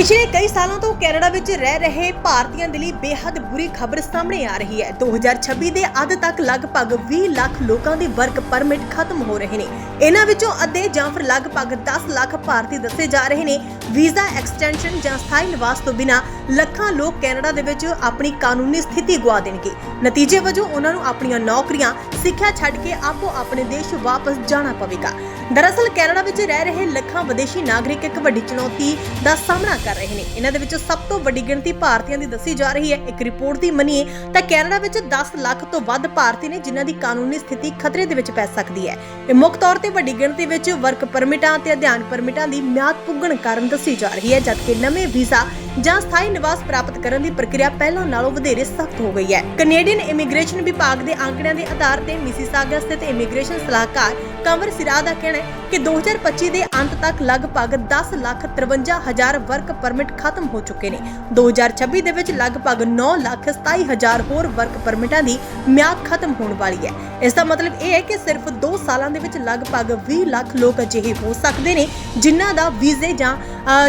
ਪਿਛਲੇ ਕਈ ਸਾਲਾਂ ਤੋਂ ਕੈਨੇਡਾ ਵਿੱਚ ਰਹਿ ਰਹੇ ਭਾਰਤੀਆਂ ਦੇ ਲਈ ਬੇहद ਬੁਰੀ ਖਬਰ ਸਾਹਮਣੇ ਆ ਰਹੀ ਹੈ। 2026 ਦੇ ਅੱਧ ਤੱਕ ਲਗਭਗ 20 ਲੱਖ ਲੋਕਾਂ ਦੇ ਵਰਕ ਪਰਮਿਟ ਖਤਮ ਹੋ ਰਹੇ ਨੇ। ਇਹਨਾਂ ਵਿੱਚੋਂ ਅੱਧੇ ਜਾਂ ਫਿਰ ਲਗਭਗ 10 ਲੱਖ ਭਾਰਤੀ ਦੱਸੇ ਜਾ ਰਹੇ ਨੇ। ਵੀਜ਼ਾ ਐਕਸਟੈਂਸ਼ਨ ਜਾਂ ਸਥਾਈ ਨਿਵਾਸ ਤੋਂ ਬਿਨਾਂ ਲੱਖਾਂ ਲੋਕ ਕੈਨੇਡਾ ਦੇ ਵਿੱਚ ਆਪਣੀ ਕਾਨੂੰਨੀ ਸਥਿਤੀ ਗਵਾ ਦੇਣਗੇ। ਨਤੀਜੇ ਵਜੋਂ ਉਹਨਾਂ ਨੂੰ ਆਪਣੀਆਂ ਨੌਕਰੀਆਂ, ਸਿੱਖਿਆ ਛੱਡ ਕੇ ਆਪੋ ਆਪਣੇ ਦੇਸ਼ ਵਾਪਸ ਜਾਣਾ ਪਵੇਗਾ। ਦਰਅਸਲ ਕੈਨੇਡਾ ਵਿੱਚ ਰਹਿ ਰਹੇ ਲੱਖਾਂ ਵਿਦੇਸ਼ੀ ਨਾਗਰਿਕ ਇੱਕ ਵੱਡੀ ਚੁਣੌਤੀ ਦਾ ਸਾਹਮਣਾ ਕਰ ਰਹੇ ਨੇ। ਇਹਨਾਂ ਦੇ ਵਿੱਚੋਂ ਸਭ ਤੋਂ ਵੱਡੀ ਗਿਣਤੀ ਭਾਰਤੀਆਂ ਦੀ ਦੱਸੀ ਜਾ ਰਹੀ ਹੈ। ਇੱਕ ਰਿਪੋਰਟ ਦੀ ਮੰਨੀਏ ਤਾਂ ਕੈਨੇਡਾ ਵਿੱਚ 10 ਲੱਖ ਤੋਂ ਵੱਧ ਭਾਰਤੀ ਨੇ ਜਿਨ੍ਹਾਂ ਦੀ ਕਾਨੂੰਨੀ ਸਥਿਤੀ ਖਤਰੇ ਦੇ ਵਿੱਚ ਪੈ ਸਕਦੀ ਹੈ। ਇਹ ਮੁੱਖ ਤੌਰ ਤੇ ਵੱਡੀ ਗਿਣਤੀ ਵਿੱਚ ਵਰਕ ਪਰਮਿਟਾਂ ਤੇ ਅਧਿਐਨ ਪਰਮਿਟਾਂ ਦੀ ਮਿਆਦ ਪੁੱਗਣ ਕਾਰਨ ਦੱਸੀ ਜਾ ਰਹੀ ਹੈ, ਜਦਕਿ ਨਵੇਂ ਵੀਜ਼ਾ ਜਾਂ ਸਥਾਈ ਨਿਵਾਸ ਪ੍ਰਾਪਤ ਕਰਨ ਦੀ ਪ੍ਰਕਿਰਿਆ ਪਹਿਲਾਂ ਨਾਲੋਂ ਵਧੇਰੇ ਸਖਤ ਹੋ ਗਈ ਹੈ। ਕੈਨੇਡੀਅਨ ਇਮੀਗ੍ਰੇਸ਼ਨ ਵਿਭਾਗ ਦੇ ਅੰਕੜਿਆਂ ਦੇ ਆਧਾਰ ਤੇ ਮਿਸੀਸਾਗਾ ਸਥਿਤ ਇਮੀਗ੍ਰੇਸ਼ਨ ਸਲਾਹਕਾਰ ਕੰਵਰ ਸਿਰਾ ਦਾ ਕਹਿਣਾ ਹੈ ਕਿ 2025 ਦੇ ਅੰਤ ਤੱਕ ਲਗਭਗ 10 ਲੱਖ 53 ਹਜ਼ਾਰ ਵਰਕ ਪਰਮਿਟ ਖਤਮ ਹੋ ਚੁੱਕੇ ਨੇ। 2026 ਦੇ ਵਿੱਚ ਲਗਭਗ 9 ਲੱਖ 27 ਹਜ਼ਾਰ ਹੋਰ ਵਰਕ ਪਰਮਿਟਾਂ ਦੀ ਮਿਆਦ ਖਤਮ ਹੋਣ ਵਾਲੀ ਹੈ। ਇਸ ਦਾ ਮਤਲਬ ਇਹ ਹੈ ਕਿ ਸਿਰਫ 2 ਸਾਲਾਂ ਦੇ ਵਿੱਚ ਲਗਭਗ 20 ਲੱਖ ਲੋਕ ਅਜਿਹੇ ਹੋ ਸਕਦੇ ਨੇ ਜਿਨ੍ਹਾਂ ਦਾ ਵੀਜ਼ੇ ਜਾਂ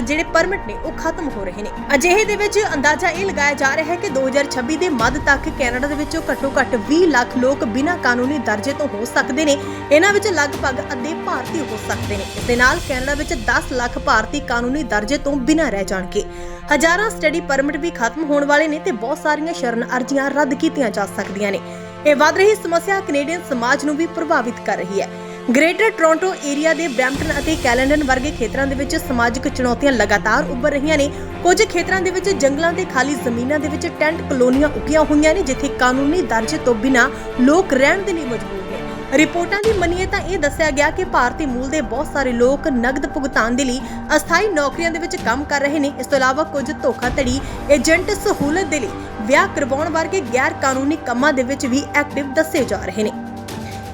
ਜਿਹੜੇ ਪਰਮਿਟ ਨੇ, ਉਹ ਖਤਮ ਹੋ ਰਹੇ ਨੇ। ਅਜਿਹੇ ਦੇ ਵਿੱਚ ਅੰਦਾਜ਼ਾ ਇਹ ਲਗਾਇਆ ਜਾ ਰਿਹਾ ਹੈ ਕਿ 2026 ਦੇ ਮੱਧ ਤੱਕ ਕੈਨੇਡਾ ਦੇ ਵਿੱਚੋਂ ਘੱਟੋ ਘੱਟ 20 ਲੱਖ ਲੋਕ ਬਿਨਾਂ ਕਾਨੂੰਨੀ ਦਰਜੇ ਤੋਂ ਹੋ ਸਕਦੇ ਨੇ। ਇਹਨਾਂ ਵਿੱਚ ਲਗਭਗ ਅੱਧੇ ਭਾਰਤੀ ਹੋ ਸਕਦੇ ਨੇ। ਇਸ ਦੇ ਨਾਲ ਕੈਨੇਡਾ ਵਿੱਚ 10 ਲੱਖ ਭਾਰਤੀ ਕਾਨੂੰਨੀ ਦਰਜੇ ਤੋਂ ਬਿਨਾਂ ਰਹਿ ਜਾਣਗੇ। ਹਜ਼ਾਰਾਂ ਸਟੱਡੀ ਪਰਮਿਟ ਵੀ ਖਤਮ ਹੋਣ ਵਾਲੇ ਨੇ ਤੇ ਬਹੁਤ ਸਾਰੀਆਂ ਸ਼ਰਨ ਅਰਜ਼ੀਆਂ ਰੱਦ ਕੀਤੀਆਂ ਜਾ ਸਕਦੀਆਂ ਨੇ। ਇਹ ਵੱਧ ਰਹੀ ਸਮੱਸਿਆ ਕੈਨੇਡੀਅਨ ਸਮਾਜ ਨੂੰ ਵੀ ਪ੍ਰਭਾਵਿਤ ਕਰ ਰਹੀ ਹੈ। ਗ੍ਰੇਟਰ ਟੋਰਾਂਟੋ ਏਰੀਆ ਦੇ ਬ੍ਰੈਂਪਟਨ ਅਤੇ ਕੈਲੰਡਨ ਵਰਗੇ ਖੇਤਰਾਂ ਦੇ ਵਿੱਚ ਸਮਾਜਿਕ ਚੁਣੌਤੀਆਂ ਲਗਾਤਾਰ ਉੱਭਰ ਰਹੀਆਂ ਨੇ। ਕੁਝ ਖੇਤਰਾਂ ਦੇ ਵਿੱਚ ਜੰਗਲਾਂ ਤੇ ਖਾਲੀ ਜ਼ਮੀਨਾਂ ਦੇ ਵਿੱਚ ਟੈਂਟ ਕਲੋਨੀਆਂ ਉੱਗੀਆਂ ਹੋਈਆਂ ਨੇ, ਜਿੱਥੇ ਕਾਨੂੰਨੀ ਦਰਜੇ ਤੋਂ ਬਿਨਾਂ ਲੋਕ ਰਹਿਣ ਦੇ ਲਈ ਮਜਬੂਰ ਨੇ। ਰਿਪੋਰਟਾਂ ਦੀ ਮੰਨੀਏ ਤਾਂ ਇਹ ਦੱਸਿਆ ਗਿਆ ਕਿ ਭਾਰਤੀ ਮੂਲ ਦੇ ਬਹੁਤ ਸਾਰੇ ਲੋਕ ਨਗਦ ਭੁਗਤਾਨ ਦੇ ਲਈ ਅਸਥਾਈ ਨੌਕਰੀਆਂ ਦੇ ਵਿੱਚ ਕੰਮ ਕਰ ਰਹੇ ਨੇ। ਇਸ ਤੋਂ ਇਲਾਵਾ ਕੁਝ ਧੋਖਾਧੜੀ ਏਜੰਟ ਸਹੂਲਤ ਦੇ ਲਈ ਵਿਆਹ ਕਰਵਾਉਣ ਵਰਗੇ ਗੈਰ ਕਾਨੂੰਨੀ ਕੰਮਾਂ ਦੇ ਵਿੱਚ ਵੀ ਐਕਟਿਵ ਦੱਸੇ ਜਾ ਰਹੇ ਨੇ।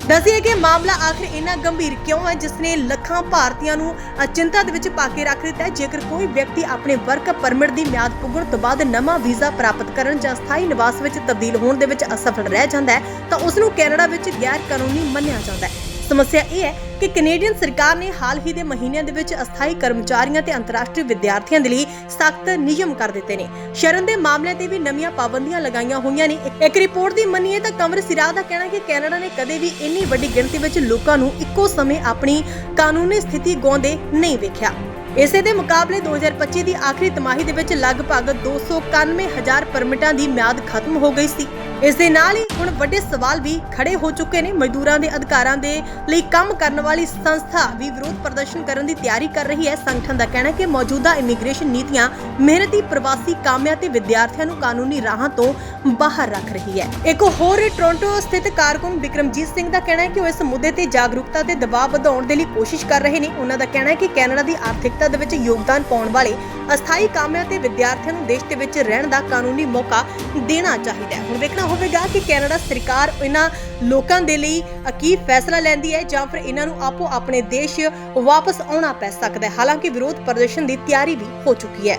ਦੱਸਿਏ ਕਿ ਮਾਮਲਾ ਆਖਰ ਇੰਨਾ ਗੰਭੀਰ ਕਿਉਂ ਹੈ ਜਿਸ ਨੇ ਲੱਖਾਂ ਭਾਰਤੀਆਂ ਨੂੰ ਅਚਿੰਤਾ ਦੇ ਵਿੱਚ ਪਾ ਕੇ ਰੱਖ ਦਿੱਤਾ ਹੈ। ਜੇਕਰ ਕੋਈ ਵਿਅਕਤੀ ਆਪਣੇ ਵਰਕ ਪਰਮਿਟ ਦੀ ਮਿਆਦ ਪੁੱਗਣ ਤੋਂ ਬਾਅਦ ਨਵਾਂ ਵੀਜ਼ਾ ਪ੍ਰਾਪਤ ਕਰਨ ਜਾਂ ਸਥਾਈ ਨਿਵਾਸ ਵਿੱਚ ਤਬਦੀਲ ਹੋਣ ਦੇ ਵਿੱਚ ਅਸਫਲ ਰਹਿ ਜਾਂਦਾ ਹੈ, ਤਾਂ ਉਸ ਨੂੰ ਕੈਨੇਡਾ ਵਿੱਚ ਗੈਰ ਕਾਨੂੰਨੀ ਮੰਨਿਆ ਜਾਂਦਾ ਹੈ। ਸਮੱਸਿਆ ਇਹ ਹੈ ਕਿ ਕੈਨੇਡੀਅਨ ਸਰਕਾਰ ਨੇ ਹਾਲ ਹੀ ਦੇ ਮਹੀਨਿਆਂ ਦੇ ਵਿੱਚ ਅਸਥਾਈ ਕਰਮਚਾਰੀਆਂ ਤੇ ਅੰਤਰਰਾਸ਼ਟਰੀ ਵਿਦਿਆਰਥੀਆਂ ਦੇ ਲਈ ਸਖਤ ਨਿਯਮ ਕਰ ਦਿੱਤੇ ਨੇ। ਸ਼ਰਨ ਦੇ ਮਾਮਲੇ ਤੇ ਵੀ ਨਵੀਆਂ ਪਾਬੰਦੀਆਂ ਲਗਾਈਆਂ ਹੋਈਆਂ ਨੇ। ਇੱਕ ਰਿਪੋਰਟ ਦੀ ਮੰਨੀਏ ਤਾਂ ਕੰਵਰ ਸਿਰਾ ਦਾ ਕਹਿਣਾ ਕਿ ਕੈਨੇਡਾ ਨੇ ਕਦੇ ਵੀ ਇੰਨੀ ਵੱਡੀ ਗਿਣਤੀ ਵਿੱਚ ਲੋਕਾਂ ਨੂੰ ਇੱਕੋ ਸਮੇਂ ਆਪਣੀ ਕਾਨੂੰਨੀ ਸਥਿਤੀ ਗਾਉਂਦੇ ਨਹੀਂ ਵੇਖਿਆ। ਇਸੇ ਦੇ ਮੁਕਾਬਲੇ 2025 ਦੀ ਆਖਰੀ ਤਿਮਾਹੀ ਦੇ ਵਿੱਚ ਲਗਭਗ 291 ਹਜ਼ਾਰ ਪਰਮਿਟਾਂ ਦੀ ਮਿਆਦ ਖਤਮ ਹੋ ਗਈ ਸੀ। ਇਸ ਦੇ ਨਾਲ ਹੀ ਹੁਣ ਵੱਡੇ ਸਵਾਲ ਵੀ ਖੜੇ ਹੋ ਚੁੱਕੇ ਨੇ। ਮਜ਼ਦੂਰਾਂ ਦੇ ਅਧਿਕਾਰਾਂ ਦੇ ਲਈ ਕੰਮ ਕਰਨ ਵਾਲੀ ਸੰਸਥਾ ਵੀ ਵਿਰੋਧ ਪ੍ਰਦਰਸ਼ਨ ਕਰਨ ਦੀ ਤਿਆਰੀ ਕਰ ਰਹੀ ਹੈ। ਸੰਗਠਨ ਦਾ ਕਹਿਣਾ ਹੈ ਕਿ ਮੌਜੂਦਾ ਇਮੀਗ੍ਰੇਸ਼ਨ ਨੀਤੀਆਂ ਮਿਹਨਤੀ ਪ੍ਰਵਾਸੀ ਕਾਮਿਆਂ ਤੇ ਵਿਦਿਆਰਥੀਆਂ ਨੂੰ ਕਾਨੂੰਨੀ ਰਾਹਾਂ ਤੋਂ ਬਾਹਰ ਰੱਖ ਰਹੀ ਹੈ। ਇੱਕ ਹੋਰ ਟੋਰਾਂਟੋ ਸਥਿਤ ਕਾਰਕੁਨ ਵਿਕਰਮਜੀਤ ਸਿੰਘ ਦਾ ਕਹਿਣਾ ਹੈ ਕਿ ਉਹ ਇਸ ਮੁੱਦੇ ਤੇ ਜਾਗਰੂਕਤਾ ਤੇ ਦਬਾਅ ਵਧਾਉਣ ਦੇ ਲਈ ਕੋਸ਼ਿਸ਼ ਕਰ ਰਹੇ ਨੇ। ਉਹਨਾਂ ਦਾ ਕਹਿਣਾ ਹੈ ਕਿ ਕੈਨੇਡਾ ਦੀ ਆਰਥਿਕਤਾ ਦੇ ਵਿੱਚ ਯੋਗਦਾਨ ਪਾਉਣ ਵਾਲੇ ਅਸਥਾਈ ਕਾਮਿਆਂ ਤੇ ਵਿਦਿਆਰਥੀਆਂ ਨੂੰ ਦੇਸ਼ ਦੇ ਵਿੱਚ ਰਹਿਣ ਦਾ ਕਾਨੂੰਨੀ ਮੌਕਾ ਦੇਣਾ ਚਾਹੀਦਾ ਹੈ। ਹੁਣ ਵੇਖਣਾ ਹੋਵੇਗਾ ਕਿ ਕੈਨੇਡਾ ਸਰਕਾਰ ਇਹਨਾਂ ਲੋਕਾਂ ਦੇ ਲਈ ਕੀ ਫੈਸਲਾ ਲੈਂਦੀ ਹੈ ਜਾਂ ਫਿਰ ਇਹਨਾਂ ਨੂੰ ਆਪੋ ਆਪਣੇ ਦੇਸ਼ ਵਾਪਸ ਆਉਣਾ ਪੈ ਸਕਦਾ ਹੈ। ਹਾਲਾਂਕਿ ਵਿਰੋਧ ਪ੍ਰਦਰਸ਼ਨ ਦੀ ਤਿਆਰੀ ਵੀ ਹੋ ਚੁੱਕੀ ਹੈ।